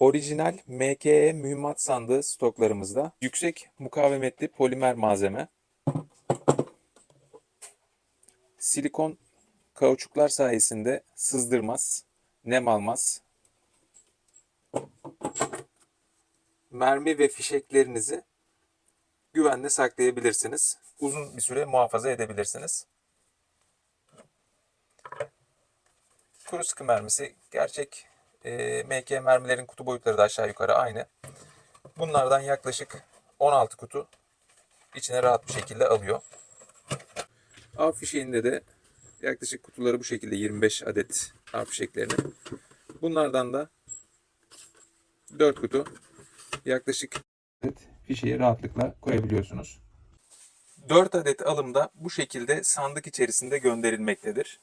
Orijinal MKE mühimmat sandığı stoklarımızda. Yüksek mukavemetli polimer malzeme. Silikon kauçuklar sayesinde sızdırmaz, nem almaz. Mermi ve fişeklerinizi güvenle saklayabilirsiniz. Uzun bir süre muhafaza edebilirsiniz. Kuru sıkı mermisi gerçek e, MK mermilerin kutu boyutları da aşağı yukarı aynı. Bunlardan yaklaşık 16 kutu içine rahat bir şekilde alıyor. Av fişeğinde de yaklaşık kutuları bu şekilde 25 adet av fişeklerini. Bunlardan da 4 kutu yaklaşık adet fişeği rahatlıkla koyabiliyorsunuz. 4 adet alımda bu şekilde sandık içerisinde gönderilmektedir.